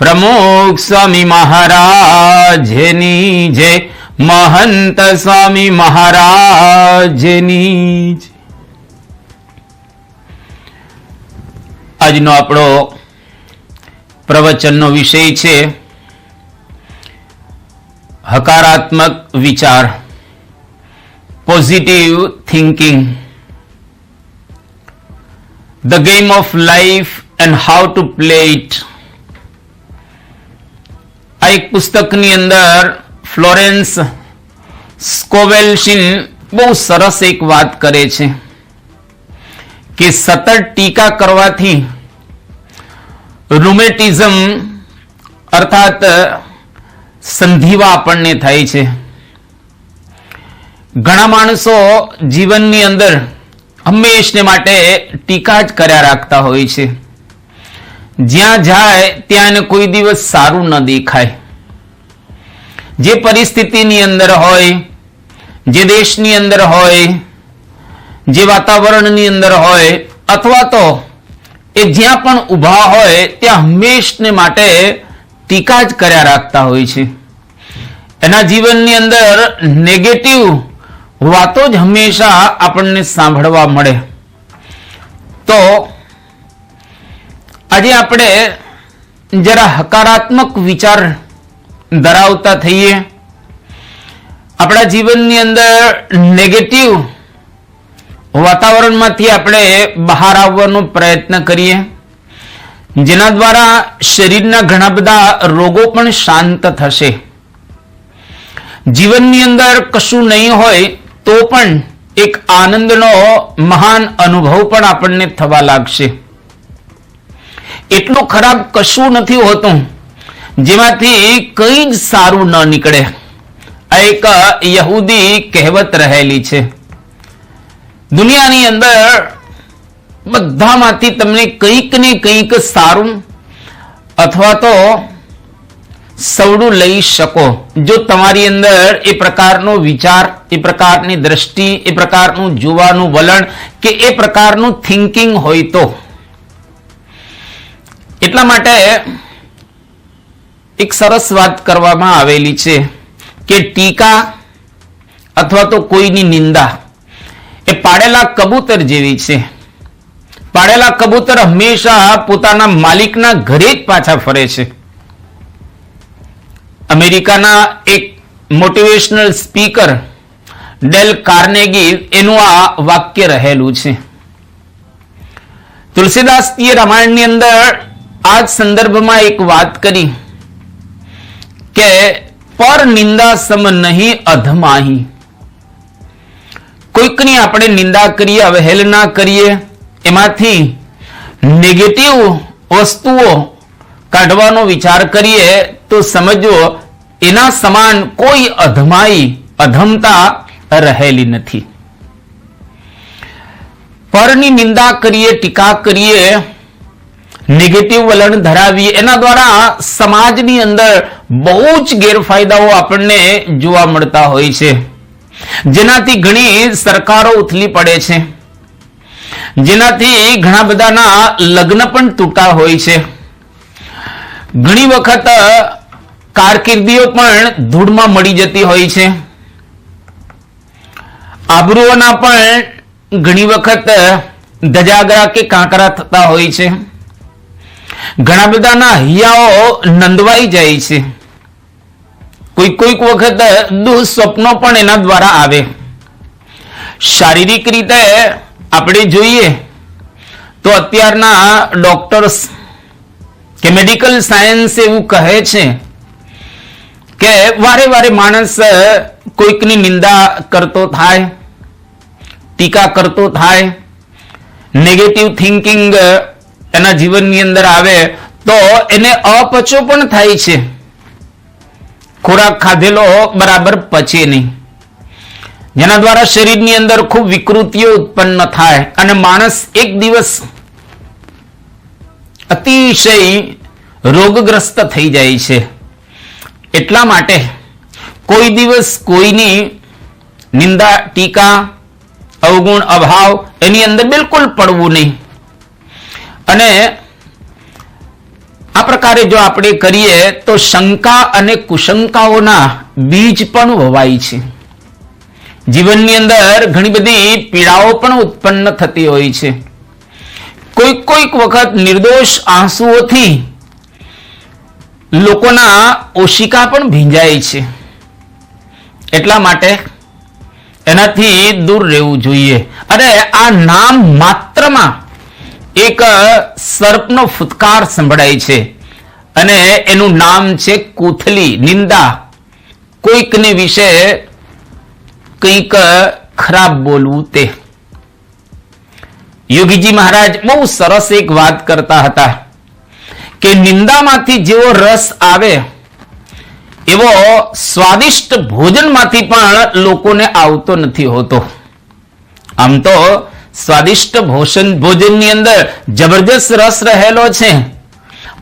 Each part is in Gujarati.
પ્રમુખ સ્વામી મહારાજની જય, મહંત સ્વામી મહારાજની જય. આજનો આપણો પ્રવચનનો વિષય છે હકારાત્મક વિચાર positive thinking the game of life and how to play it આ એક પુસ્તકની અંદર ફ્લોરેન્સ સ્કોવેલ્શિન બહુ સરસ એક વાત કરે છે કે સતત ટીકા કરવાથી રૂમેટિઝમ અર્થાત સંધિવા આપણને થાય છે. ઘણા માણસો જીવનની અંદર હંમેશને માટે ટીકા જ કર્યા રાખતા હોય છે. જ્યાં જાય ત્યાં એને કોઈ દિવસ સારું ન દેખાય. જે પરિસ્થિતિની અંદર હોય, જે દેશની અંદર હોય, જે વાતાવરણની અંદર હોય, અથવા તો એ જ્યાં પણ ઊભા હોય, ત્યાં હંમેશને માટે ટીકા જ કર્યા રાખતા હોય છે. એના જીવનની અંદર નેગેટિવ વાતો જ હંમેશા આપણને સાંભળવા મળે. તો આજે આપણે જરા હકારાત્મક વિચાર ધરાવતા થઈએ. આપણા જીવનની અંદર નેગેટિવ વાતાવરણમાંથી આપણે બહાર આવવાનો પ્રયત્ન કરીએ. જેના દ્વારા શરીરના ઘણા બધા રોગો પણ શાંત થશે. જીવનની અંદર કશું નહીં હોય તો પણ એક આનંદનો મહાન અનુભવ પણ આપણને થવા લાગશે. એટલું ખરાબ કશું નથી હોતું જેમાંથી કંઈ જ સારું ન નીકળે. આ એક યહૂદી કહેવત રહેલી છે. દુનિયાની અંદર બધામાંથી તમને કંઈક ને કંઈક સારું અથવા તો સવડું લઈ શકો. જો તમારી અંદર એ પ્રકારનો વિચાર, એ પ્રકારની દ્રષ્ટિ, એ પ્રકારનું જોવાનું વલણ કે એ પ્રકારનું થિંકિંગ હોય તો. એટલા માટે એક સરસ વાત કરવામાં આવેલી છે કે ટીકા અથવા તો કોઈની નિંદા એ પાડેલા કબૂતર જેવી છે. પાડેલા કબૂતર હંમેશા પોતાના માલિકના ઘરે જ પાછા ફરે છે. અમેરિકાના એક મોટિવેશનલ સ્પીકર ડેલ કાર્નેગી એનું આ વાક્ય રહેલું છે. તુલસીદાસજીએ રામાયણની અંદર આ સંદર્ભમાં એક વાત કરી કે પર નિંદા સમ નહીં અધમાહી. કોઈકની આપણે નિંદા કરીએ અવહેલના કરીએ, એમાંથી નેગેટિવ વસ્તુઓ કાઢવાનો વિચાર કરીએ, તો સમજો એના સમાન કોઈ અધમાઈ અધમતા રહેલી નથી. પરની નિંદા કરીએ, ટીકા કરીએ નેગેટિવ વલણ ધરાવીએ. એના દ્વારા સમાજની અંદર બહુ જ ગેરફાયદાઓ આપણને જોવા મળતા હોય છે. જેનાથી ઘણી સરકારો ઉથલી પડે છે. જેનાથી ઘણા બધાના લગ્ન પણ તૂટા હોય છે. ઘણી વખત કારકિર્દીઓ પણ ધૂળમાં મળી જતી હોય છે. આબરૂઓના પણ ઘણી વખત ધજાગરા કે કાંકરા થતા હોય છે. ઘણા બધાના હૈયાઓ નંદવાઈ જાય છે. કોઈ કોઈક વખત દુઃસ્વપ્નો પણ એના દ્વારા આવે. શારીરિક રીતે આપણે જોઈએ તો અત્યારના ડોક્ટર્સ કે મેડિકલ સાયન્સ એવું કહે છે કે વારે વારે માણસ કોઈકની નિંદા કરતો થાય, ટીકા કરતો થાય નેગેટિવ થિંકિંગ એના જીવનની અંદર આવે, તો એને અપચો પણ થાય છે. ખોરાક ખાધેલો બરાબર પચે નહીં. જેના દ્વારા શરીરની અંદર ખૂબ વિકૃતિઓ ઉત્પન્ન થાય અને માણસ એક દિવસ અતિશય રોગગ્રસ્ત થઈ જાય છે. એટલા માટે કોઈ દિવસ કોઈની નિંદા, ટીકા, અવગુણ, અભાવ એની અંદર બિલકુલ પડવું નહીં. અને આ પ્રકારે જો આપણે કરીએ તો શંકા અને કુશંકાઓના બીજ પણ વવાય છે. જીવનની અંદર ઘણી બધી પીડાઓ પણ ઉત્પન્ન થતી હોય છે. કોઈક કોઈક વખત નિર્દોષ આંસુઓથી લોકોના ઓશિકા પણ ભીંજાય છે. એટલા માટે એનાથી દૂર રહેવું જોઈએ. અને આ નામ માત્રમાં એક સર્પનો ફૂતકાર સંભળાય છે અને એનું નામ છે કુથલી નિંદા. કોઈકને વિશે કંઈક ખરાબ બોલવું તે. યોગીજી મહારાજ બહુ સરસ એક વાત કરતા હતા કે નિંદામાંથી જેવો રસ આવે, એવો સ્વાદિષ્ટ ભોજનમાંથી પણ લોકોને આવતો નથી હોતો. આમ તો સ્વાદિષ્ટ ભોજન ભોજનની અંદર જબરજસ્ત રસ રહેલો છે.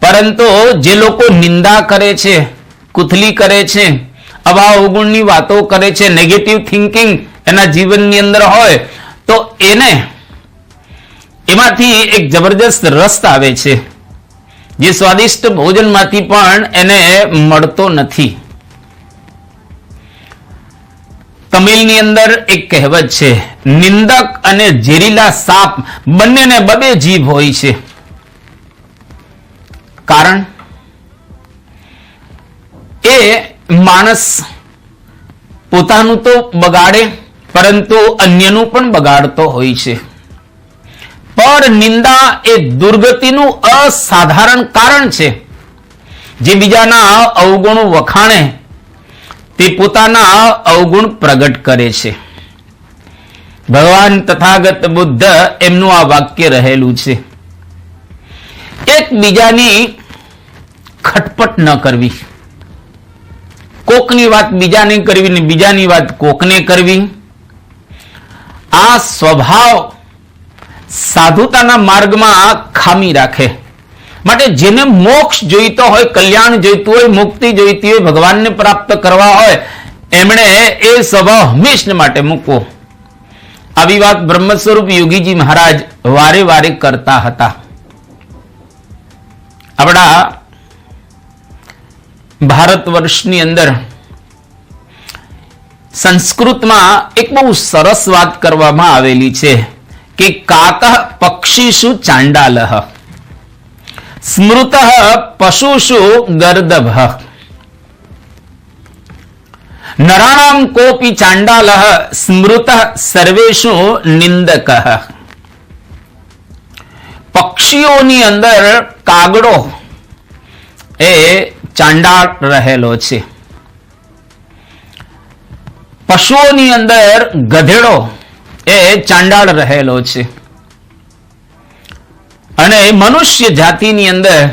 પરંતુ જે લોકો નિંદા કરે છે, કુથલી કરે છે અવા અવગુણની વાતો કરે છે નેગેટિવ થિંકિંગ એના જીવનની અંદર હોય, તો એને એમાંથી એક જબરજસ્ત રસ આવે છે. જે સ્વાદિષ્ટ ભોજનમાંથી પણ એને મળતો નથી. તમિલની અંદર એક કહેવત છે, નિંદક અને ઝેરીલા સાપ બંનેને બબે જીભ હોય છે. કારણ? એ માણસ પોતાનું તો બગાડે, પરંતુ અન્યનું પણ બગાડતો હોય છે. પર નિંદા એ દુર્ગતિનું અસાધારણ કારણ છે. જે બીજાના અવગુણ વખાણે તે પોતાના અવગુણ પ્રગટ કરે છે. ભગવાન તથાગત બુદ્ધ એમનું આ વાક્ય રહેલું છે. એકબીજાની ખટપટ ન કરવી. કોકની વાત બીજાને કરવી ને બીજાની વાત કોકને કરવી. આ સ્વભાવ સાધુતાના માર્ગમાં ખામી રાખે. માટે જેને મોક્ષ જોઈતો હોય, કલ્યાણ જોઈતું હોય, મુક્તિ જોઈતી હોય, ભગવાનને પ્રાપ્ત કરવા હોય, એમણે એ સ્વભાવ હંમેશને માટે મૂકવો. આવી વાત બ્રહ્મ સ્વરૂપ યોગીજી મહારાજ વારે વારે કરતા હતા. આપણા ભારત વર્ષની અંદર સંસ્કૃતમાં એક બહુ સરસ વાત કરવામાં આવેલી છે કે કાક શું ચાંડાલહ સ્મૃત પશુષુ ગર્દભ નરાણામ કોપી ચાંડાલ સ્મૃત સર્વેશુ નિંદક પક્ષીઓની અંદર કાગડો એ ચાંડાળ રહેલો છે પશુઓની અંદર ગધેડો એ ચાંડાળ રહેલો છે અને મનુષ્ય જાતિની અંદર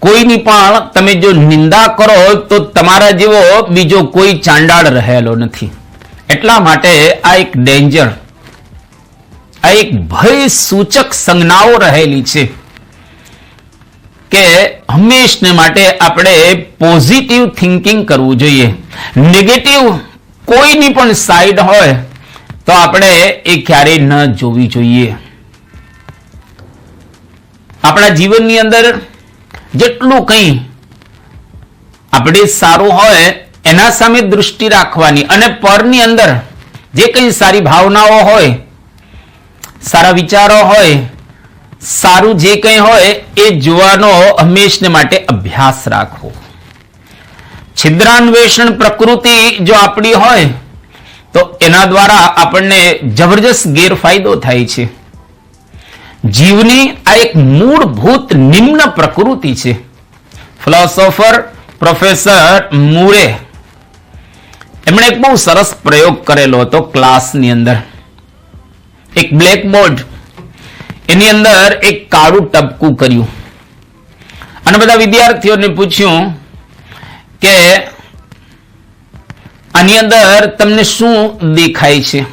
કોઈની પણ તમે જો નિંદા કરો તો તમારા જેવો બીજો કોઈ ચાંડાળ રહેલો નથી. એટલા માટે આ એક ડેન્જર, આ એક ભય સૂચક સંજ્ઞાઓ રહેલી છે કે હંમેશને માટે આપણે પોઝિટિવ થિંકિંગ કરવું જોઈએ. નેગેટિવ કોઈની પણ સાઈડ હોય તો આપણે એ ક્યારેય ન જોવી જોઈએ. આપણા જીવનની અંદર જેટલું કંઈ આપણે સારું હોય, એના સામે દૃષ્ટિ રાખવાની અને પરની અંદર જે કંઈ સારી ભાવનાઓ હોય, સારા વિચારો હોય, સારું જે કંઈ હોય, એ જોવાનો હંમેશને માટે અભ્યાસ રાખવો. છિદ્રાન્વેષણ પ્રકૃતિ જો આપણી હોય, તો એના દ્વારા આપણને જબરજસ્ત ગેરફાયદો થાય છે. જીવની આ એક મૂળભૂત નિમ્ન પ્રકૃતિ છે. ફિલોસોફર પ્રોફેસર મૂરે એમણે એક બહુ સરસ પ્રયોગ કરેલો હતો ક્લાસની અંદર. એક બ્લેકબોર્ડ એની અંદર એક કાળું ટપકું કર્યું. અને બધા વિદ્યાર્થીઓને પૂછ્યું કે આની અંદર તમને શું દેખાય છે?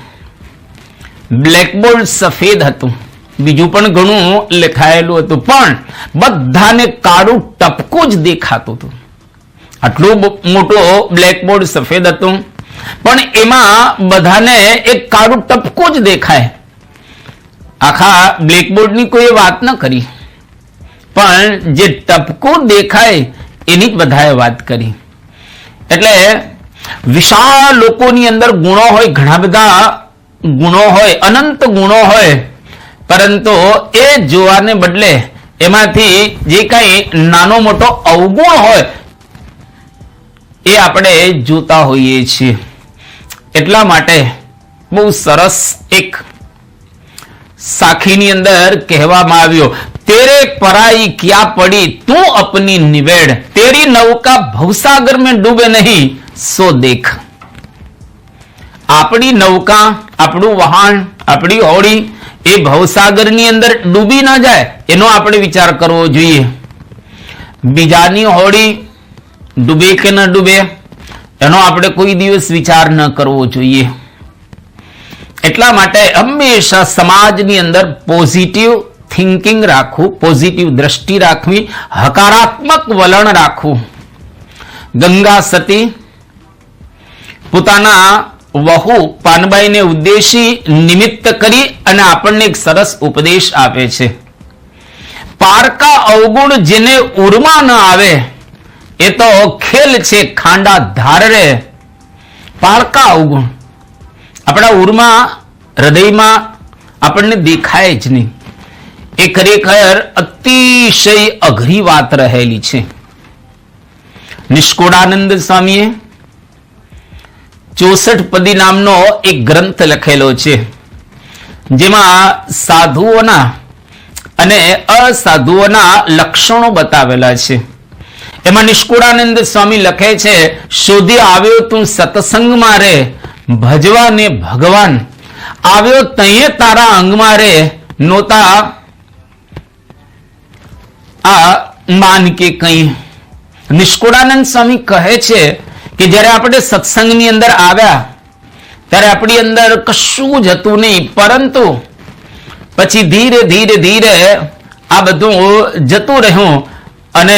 બ્લેકબોર્ડ સફેદ હતું. બીજું પણ ઘણું લખાયેલું હતું. પણ બધાને કાળું ટપકું જ દેખાતું હતું. આટલું મોટો બ્લેકબોર્ડ સફેદ હતું. પણ એમાં બધાને એક કાળું ટપકું જ દેખાય. આખા બ્લેકબોર્ડની કોઈ વાત ન કરી. પણ જે ટપકું દેખાય એની જ બધાએ વાત કરી. એટલે વિશાળ લોકોની અંદર ગુણો હોય, ઘણા બધા ગુણો હોય, અનંત ગુણો હોય પરંતુ એ જોવાને બદલે એમાંથી જે કઈ નાનો મોટો અવગુણ હોય, એ આપણે જોતા હોઈએ છીએ. એટલા માટે બહુ સરસ એક સાખીની અંદર કહેવામાં આવ્યો, તેરે પરાઈ ક્યાં પડી? તું અપની નિવેડ. તેરી નૌકા ભવસાગર મેં ડૂબે નહીં. સો દેખ. આપણી નૌકા, આપણું વહાણ, આપણી હોડી એ ભવસાગરની અંદર ડૂબી ન જાય, એનો આપણે વિચાર કરવો જોઈએ. બીજાની હોડી ડૂબે કે ન ડૂબે, એનો આપણે કોઈ દિવસ વિચાર ન કરવો જોઈએ. એટલા માટે હંમેશા સમાજની અંદર પોઝિટિવ થિંકિંગ રાખવું, પોઝિટિવ દ્રષ્ટિ રાખવી, હકારાત્મક વલણ રાખવું. ગંગા સતી પોતાના વહુ પાનબાઈને ઉદ્દેશી નિમિત્ત કરી અને આપણને એક સરસ ઉપદેશ આપે છે. પારકા અવગુણ જેને ઉર્મા ન આવે, એ તો ખેલ છે, ખાંડા ધારરે પારકા અવગુણ. આપણા ઉરમાં હૃદયમાં આપણને દેખાય જ નહીં. એ ખરેખર અતિશય અઘરી વાત રહેલી છે. નિષ્કુળાનંદ સ્વામીએ ચોસઠ પદી નામનો એક ગ્રંથ લખેલો છે, જેમાં સાધુઓના અને અસાધુઓના લક્ષણો બતાવેલા છે. એમાં નિષ્કુળાનંદ સ્વામી લખે છે, શોધી આવ્યો તું સત્સંગમાં રે ભજવાને ભગવાન. આવ્યો તઈએ તારા અંગમાં રે નોતા આ માન કે કઈ. નિષ્કુળાનંદ સ્વામી કહે છે કે જ્યારે આપણે સત્સંગની અંદર આવ્યા, ત્યારે આપણી અંદર કશું જ હતું નહીં. પરંતુ પછી ધીરે ધીરે ધીરે આ બધું જતું રહ્યું અને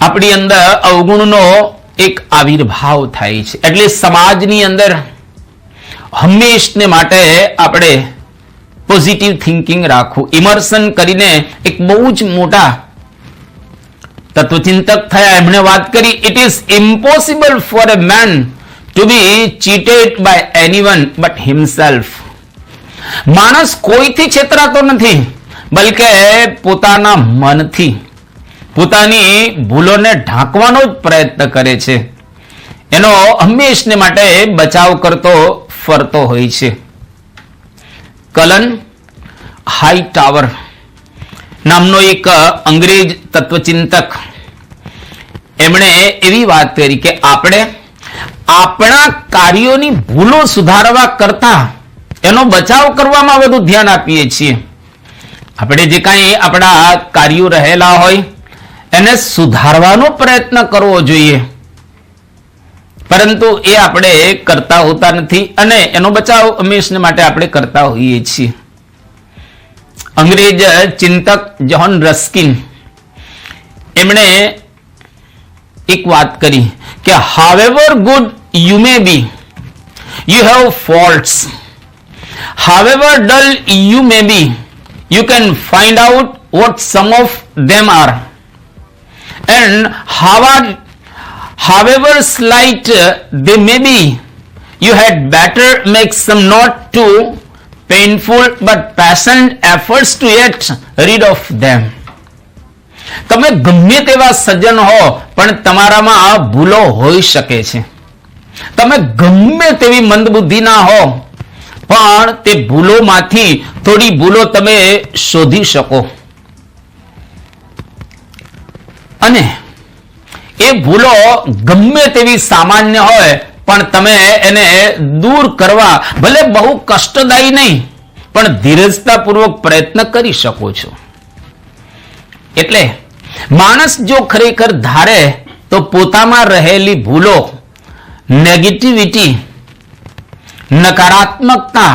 આપણી અંદર અવગુણનો એક આવિર્ભાવ થાય છે. એટલે સમાજની અંદર હંમેશને માટે આપણે પોઝિટિવ થિંકિંગ રાખવું. ઇમર્શન કરીને એક બહુ જ મોટા તત્વચિંતક થયા. એમણે વાત કરી it is impossible for a man to be cheated by anyone but himself માણસ કોઈથી છેતરાતો નથી, બલકે પોતાના મનથી. પોતાની ભૂલોને ઢાંકવાનો જ પ્રયત્ન કરે છે. એનો હંમેશને માટે બચાવ કરતો, ફરતો હોય છે. Cullen, Hightower. નામનો એક અંગ્રેજ તત્વચિંતક. એમણે એવી વાત કરી કે આપણે આપણા કાર્યોની ભૂલો સુધારવા કરતા એનો બચાવ કરવામાં વધુ ધ્યાન આપીએ છીએ. આપણે જે કાંઈ આપણા કાર્યો રહેલા હોય, એને સુધારવાનો પ્રયત્ન કરવો જોઈએ. પરંતુ એ આપણે કરતા હોતા નથી અને એનો બચાવ હંમેશને માટે આપણે કરતા હોઈએ છીએ. અંગ્રેજ ચિંતક જ્હોન રસ્કિન એમણે એક વાત કરી કે however good you may be you have faults however dull you may be you can find out what some of them are and however however slight uh, they may be, you had better make some not too painful but passionate efforts to yet rid of them તમે ગમે તેવા સજ્જન હો, પણ તમારામાં આ ભૂલો હોઈ શકે છે. તમે ગમે તેવી મંદબુદ્ધિના હો, પણ તે ભૂલોમાંથી થોડી ભૂલો તમે શોધી શકો. અને એ ભૂલો ગમે તેવી સામાન્ય હોય પણ તમે એને દૂર કરવા ભલે બહુ કષ્ટદાયી નહીં, પણ ધીરજતાપૂર્વક પ્રયત્ન કરી શકો છો. એટલે માણસ જો ખરેખર ધારે તો પોતામાં રહેલી ભૂલો નેગેટિવિટી નકારાત્મકતા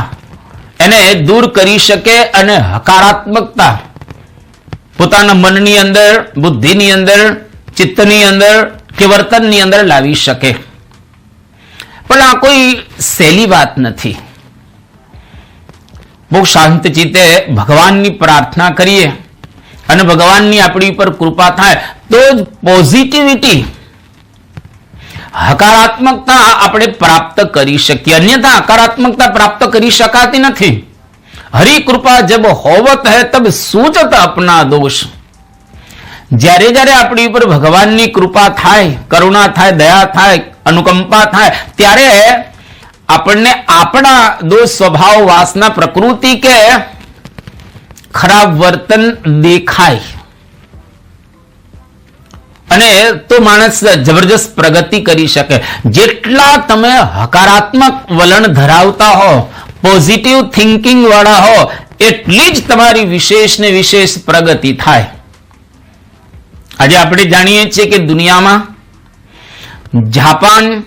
એને દૂર કરી શકે અને હકારાત્મકતા પોતાના મનની અંદર, બુદ્ધિની અંદર, ચિત્તની અંદર કે વર્તનની અંદર લાવી શકે. પણ આ કોઈ સહેલી વાત નથી. બહુ શાંત ચિત્તે ભગવાનની પ્રાર્થના કરીએ અને ભગવાનની આપણી ઉપર કૃપા થાય તો જ પોઝિટિવિટી હકારાત્મકતા આપણે પ્રાપ્ત કરી શકીએ. અન્યથા હકારાત્મકતા પ્રાપ્ત કરી શકાતી નથી. હરી કૃપા જબ હોવત હે તબ સૂચત અપના દોષ. જ્યારે જ્યારે આપણી ઉપર ભગવાનની કૃપા થાય, કરુણા થાય, દયા થાય અનુકંપા થાય. ત્યારે આપણને આપણા દોષ સ્વભાવ વાસના પ્રકૃતિ કે ખરાબ વર્તન દેખાય. અને તો માણસ જબરજસ્ત પ્રગતિ કરી શકે. જેટલા તમે હકારાત્મક વલણ ધરાવતા હો પોઝિટિવ થિંકિંગ વાળા હો, એટલી જ તમારી વિશેષ ને વિશેષ પ્રગતિ થાય. આજે આપણે જાણીએ છીએ કે દુનિયામાં જાપાન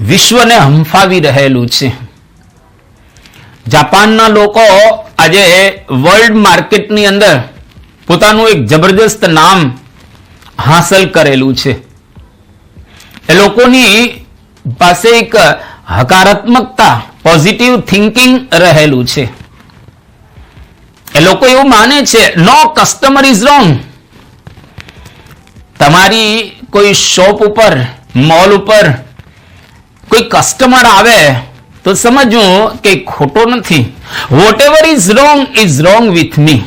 વિશ્વને હંફાવી રહેલું છે. જાપાનના લોકો આજે વર્લ્ડ માર્કેટની અંદર પોતાનું એક જબરદસ્ત નામ હાંસલ કરેલું છે. એ લોકોની પાસે એક હકારાત્મકતા પોઝિટિવ થિંકિંગ રહેલું છે. એ લોકો એવું માને છે નો કસ્ટમર ઇઝ રોંગ તમારી કોઈ શોપ ઉપર મોલ ઉપર કોઈ કસ્ટમર આવે તો સમજો કે ખોટો નથી. Whatever is wrong is wrong with me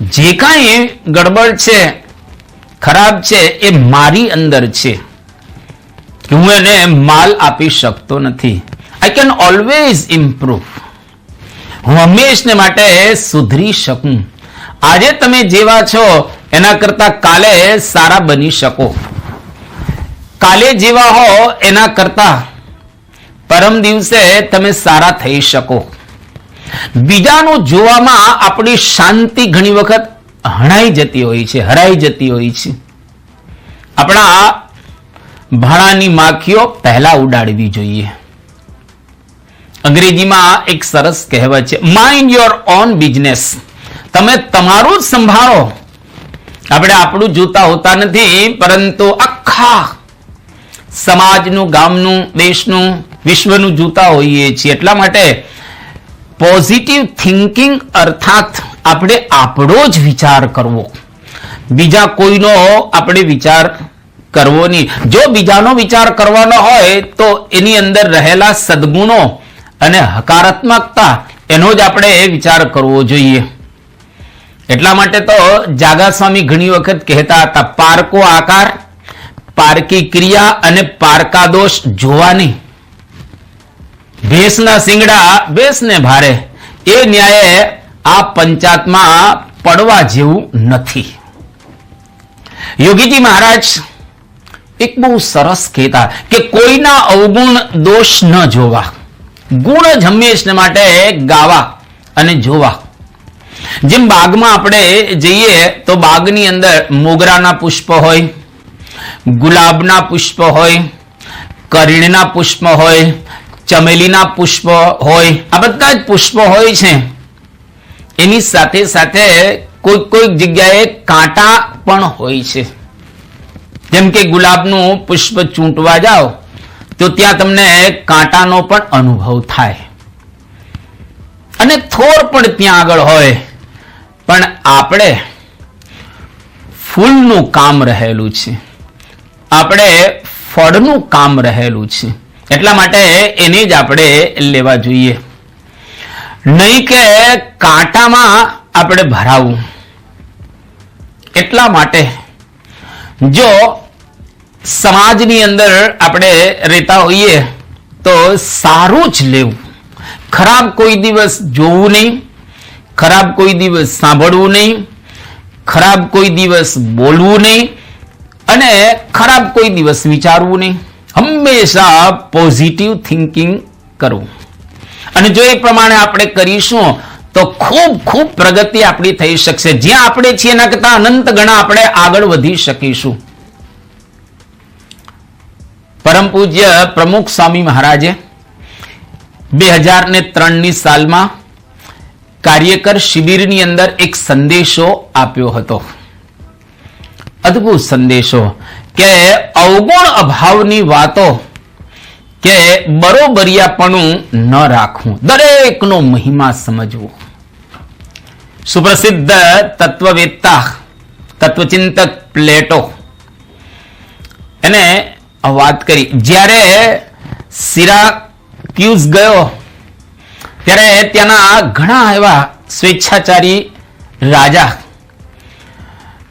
જે કાંઈ ગડબડ છે, ખરાબ છે, એ મારી અંદર છે. હું એને માલ આપી શકતો નથી. આઈ કેન ઓલવેઝ ઇમ્પ્રુવ હું હંમેશને માટે સુધરી શકું. આજે તમે જેવા છો, એના કરતા કાલે સારા બની શકો. કાલે જેવા હો એના કરતા પરમ દિવસે તમે સારા થઈ શકો. બીજાનું જોવામાં આપણી શાંતિ ઘણી વખત હણાઈ જતી હોય છે, હરાઈ જતી હોય છે. આપણા ભાણાની માખીઓ પહેલા ઉડાડવી જોઈએ. અંગ્રેજીમાં એક સરસ કહેવત છે માઇન્ડ યોર ઓન બિઝનેસ તમે તમારું જ સંભાળો. આપણે આપણું જોતા હોતા નથી, પરંતુ આખા સમાજનું, ગામનું, દેશનું, વિશ્વનું જોતા હોઈએ છીએ. એટલા માટે પોઝિટિવ થિંકિંગ અર્થાત આપણે આપણો જ વિચાર કરવો. બીજા કોઈનો આપણે વિચાર કરવો નહીં. જો બીજાનો વિચાર કરવાનો હોય તો એની અંદર રહેલા સદગુણો અને હકારાત્મકતા એનો જ આપણે વિચાર કરવો જોઈએ. એટલા માટે તો જાગા સ્વામી ઘણી વખત કહેતા હતા, પારકો આકાર પારકી ક્રિયા અને પારકા દોષ જોવાની. ભેંસના સિંગડા ભેંસને ભારે. એ ન્યાયે આ પંચાયતમાં પડવા જેવું નથી. યોગીજી મહારાજ, એક બહુ સરસ કહેતા કે કોઈના અવગુણ દોષ ન જોવા. ગુણ જ હંમેશને માટે ગાવા અને જોવા. જેમ બાગમાં આપણે જઈએ તો બાગની અંદર મોગરાના પુષ્પ હોય ગુલાબના પુષ્પ હોય, કરીણના પુષ્પ હોય, ચમેલીના પુષ્પ હોય, આ બધા જ પુષ્પ હોય છે. એની સાથે સાથે કોઈક કોઈક જગ્યાએ કાંટા પણ હોય છે. જેમ કે ગુલાબનું પુષ્પ ચૂંટવા જાઓ, તો ત્યાં તમને કાંટાનો પણ અનુભવ થાય. અને થોર પણ ત્યાં આગળ હોય. પણ આપણે ફૂલનું કામ રહેલું છે. આપણે ફળનું કામ રહેલું છે. એટલા માટે એને જ આપણે લેવા જોઈએ. નહીં કે કાંટામાં આપણે ભરાવું. એટલા માટે જો સમાજની અંદર આપણે રહેતા હોઈએ તો સારું જ લેવું. ખરાબ કોઈ દિવસ જોવું નહીં. ખરાબ કોઈ દિવસ સાંભળવું નહીં. ખરાબ કોઈ દિવસ બોલવું નહીં. અને ખરાબ કોઈ દિવસ વિચારવું નહીં. હંમેશા પોઝિટિવ થિંકિંગ કરવું. અને જો એ પ્રમાણે આપણે કરીશું, તો ખૂબ ખૂબ પ્રગતિ આપણી થઈ શકશે. જ્યાં આપણે છીએ એના કરતા અનંત ગણા આપણે આગળ વધી શકીશું. પરમ પૂજ્ય પ્રમુખ સ્વામી મહારાજે બે હજાર ને ત્રણની સાલમાં કાર્યકર શિબિરની અંદર એક સંદેશો આપ્યો હતો. અદ્ભુત સંદેશો કે અવગુણ અભાવની વાતો કે બરોબરિયાપણું ન રાખવું. દરેકનો મહિમા સમજવો. સુપ્રસિદ્ધ તત્વવેત્તા, તત્વચિંતક પ્લેટો. એને વાત કરી. જ્યારે સિરાક્યુઝ ગયો, ત્યારે ત્યાંના ઘણા એવા સ્વેચ્છાચારી રાજા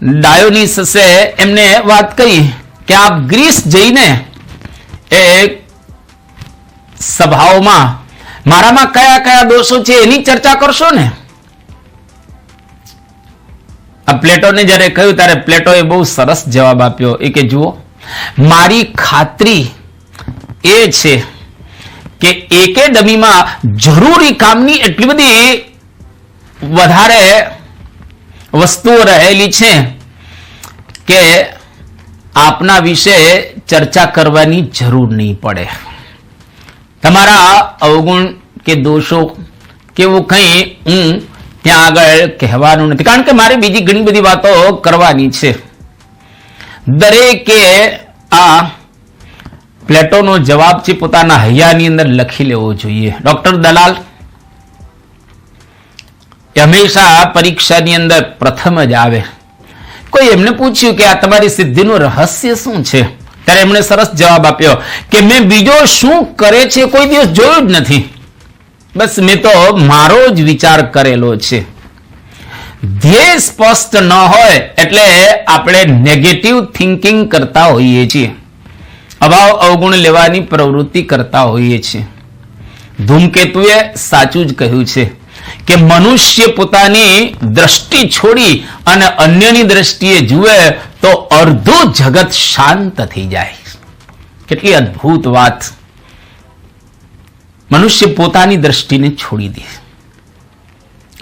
ડાયોનિસસે એમને વાત કરી કે આપ ગ્રીસ જઈને એ સભાઓમાં મારામાં કયા કયા દોષો છે એની ચર્ચા કરશો ને? આ પ્લેટોને જ્યારે કહ્યું ત્યારે પ્લેટોએ બહુ સરસ જવાબ આપ્યો. એ કે જુઓ, મારી ખાતરી એ છે કે એકેડમીમાં જરૂરી કામની એટલી બધી વધારે વસ્તુઓ રહેલી છે કે આપના વિશે ચર્ચા કરવાની જરૂર નહીં પડે. તમારા અવગુણ કે દોષો કે એવું કંઈ હું ત્યાં આગળ કહેવાનું નથી. કારણ કે મારે બીજી ઘણી બધી વાતો કરવાની છે. દરેકે આ પ્લેટોનો જવાબ છે પોતાના હૈયાની અંદર લખી લેવો જોઈએ. ડોક્ટર દલાલ એ હંમેશા પરીક્ષાની અંદર પ્રથમ જ આવે. કોઈ એમને પૂછ્યું કે આ તમારી સિદ્ધિનું રહસ્ય શું છે? ત્યારે એમણે સરસ જવાબ આપ્યો કે મેં બીજો શું કરે છે કોઈ દિવસ જોયું જ નથી. બસ મેં તો મારો જ વિચાર કરેલો છે. ધ્યેય સ્પષ્ટ ન હોય એટલે આપણે નેગેટિવ થિંકિંગ કરતા હોઈએ છીએ. અભાવ અવગુણ લેવાની પ્રવૃત્તિ કરતા હોઈએ છીએ. ધૂમકેતુએ સાચું જ કહ્યું છે. કે મનુષ્ય પોતાની દ્રષ્ટિ છોડી અને અન્યની દ્રષ્ટિએ જુએ તો અડધું જગત શાંત થઈ જાય. કેટલી અદ્ભુત વાત. મનુષ્ય પોતાની દ્રષ્ટિને છોડી દે.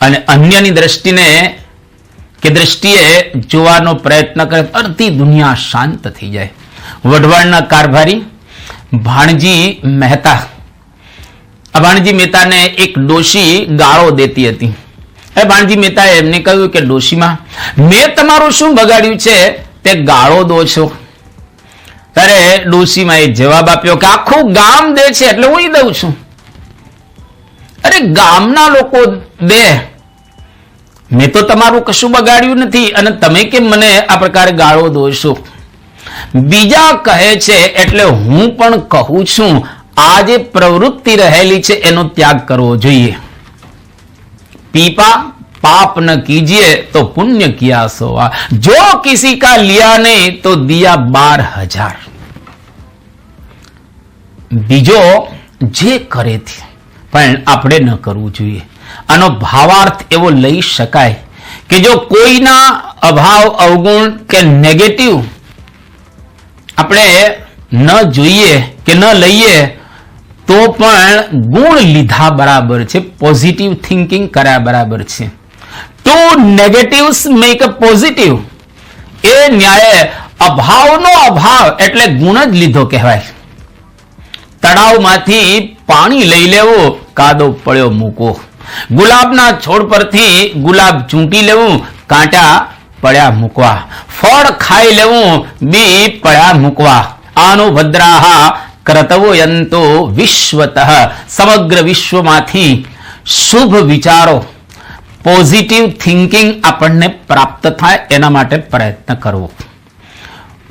અને અન્યની દ્રષ્ટિને કે દ્રષ્ટિએ જોવાનો પ્રયત્ન કરે અડધી દુનિયા શાંત થઈ જાય. વઢવાણના કારભારી ભાણજી મહેતા આ ભાણજી મહેતાને એક ડોશી ગાળો દેતી હતી. એ ભાણજી મહેતાએ એમને કહ્યું કે ડોશીમાં, મેં તમારું શું બગાડ્યું છે? તે ગાળો દો છો. ત્યારે ડોશીમાં એ જવાબ આપ્યો કે આખું ગામ દે છે એટલે હું દઉં છું. અરે ગામના લોકો દે. મેં તો તમારું કશું બગાડ્યું નથી અને તમે કેમ મને આ પ્રકારે ગાળો દો છો? બીજા કહે છે એટલે હું પણ કહું છું આ જે પ્રવૃત્તિ રહેલી છે, એનો ત્યાગ કરવો જોઈએ. પીપા, પાપ ન કીજીએ તો પુણ્ય કિયા સોવા? જો કિસી કા લિયા નહીં તો દિયા બાર હજાર. બીજો, જે કરે તે પણ આપણે ન કરવું જોઈએ. આનો ભાવાર્થ એવો લઈ શકાય કે જો કોઈના અભાવ, અવગુણ કે નેગેટિવ આપણે ન જોઈએ કે ન લઈએ તો પણ ગુણ લીધા બરાબર છે પોઝિટિવ થિંકિંગ કર્યા બરાબર છે. Two negatives make a positive એ ન્યાય અભાવનો અભાવ એટલે ગુણ જ લીધો કહેવાય. તળાવમાંથી પાણી લઈ લેવું, કાદો પડ્યો મૂકો ગુલાબના છોડ પરથી ગુલાબ ચૂંટી લેવું, કાંટા પડ્યા મૂકવા. ફળ ખાઈ લેવું, બી પડ્યા મૂકવા. આનો ભદ્રાહા કર્તવ્યંતો વિશ્વતઃ સમગ્ર વિશ્વમાંથી શુભ વિચારો પોઝિટિવ થિંકિંગ આપણને પ્રાપ્ત થાય એના માટે પ્રયત્ન કરવો.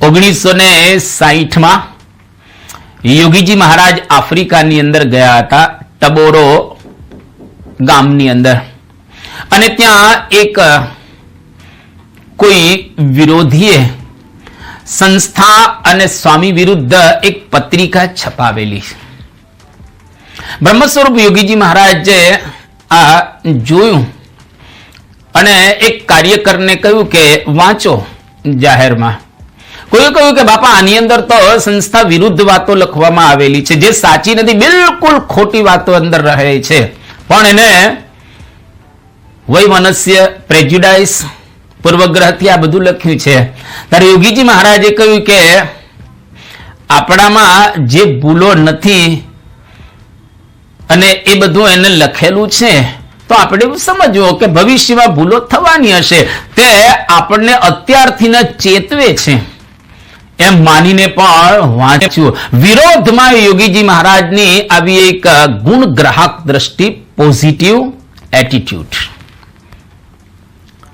ઓગણીસો ને સાહીઠમાં યોગીજી મહારાજ આફ્રિકાની અંદર ગયા હતા, ટબોરો ગામની અંદર. અને ત્યાં એક કોઈ વિરોધીએ સંસ્થા અને સ્વામી વિરુદ્ધ એક પત્રિકા છપાવેલી બ્રહ્મ સ્વરૂપ યોગીજી મહારાજે આ જોયું અને એક કાર્યકરને કહ્યું કે, વાંચો જાહેરમાં. કોઈએ કહ્યું કે, બાપા, આની અંદર તો સંસ્થા વિરુદ્ધ વાતો લખવામાં આવેલી છે, જે સાચી નથી, બિલકુલ ખોટી વાતો અંદર રહે છે. પણ એને વય મનસ્ય પ્રેજ્યુડાઇસ પૂર્વગ્રહથી આ બધું લખ્યું છે. ત્યારે યોગીજી મહારાજે કહ્યું કે આપણામાં જે ભૂલો નથી અને એ બધું એને લખેલું છે, તો આપણે સમજવું કે ભવિષ્યમાં ભૂલો થવાની હશે. તે આપણને અત્યારથી ચેતવે છે. એમ માનીને પણ વાંચ્યું. વિરોધમાં યોગીજી મહારાજની આવી એક ગુણ ગ્રાહક દ્રષ્ટિ પોઝિટિવ એટીટ્યુડ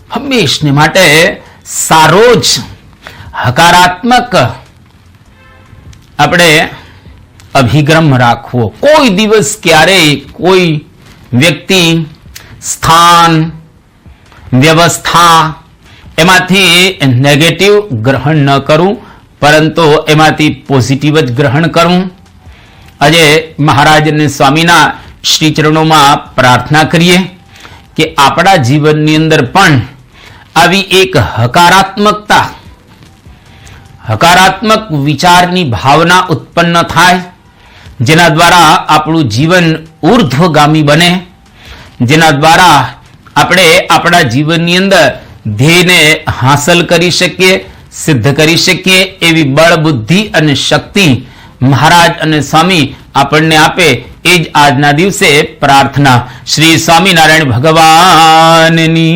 હંમેશને માટે સારો જ હકારાત્મક આપણે અભિગ્રમ રાખવો. કોઈ દિવસ ક્યારેય કોઈ વ્યક્તિ, સ્થાન, વ્યવસ્થા એમાંથી નેગેટિવ ગ્રહણ ન કરવું પરંતુ એમાંથી પોઝિટિવ જ ગ્રહણ કરવું આજે મહારાજ અને સ્વામીના શ્રી ચરણોમાં પ્રાર્થના કરીએ કે આપણા જીવનની અંદર પણ આવી એક હકારાત્મકતા હકારાત્મક વિચારની ભાવના ઉત્પન્ન થાય, જેના દ્વારા આપણું જીવન ઉર્ધ્વગામી બને, જેના દ્વારા આપણે આપણા જીવનની અંદર ધ્યેયને હાંસલ કરી શકીએ, સિદ્ધ કરી શકીએ એવી બળ, બુદ્ધિ અને શક્તિ મહારાજ અને સ્વામી આપણને આપે એ જ આજના દિવસે પ્રાર્થના શ્રી સ્વામિનારાયણ ભગવાનની.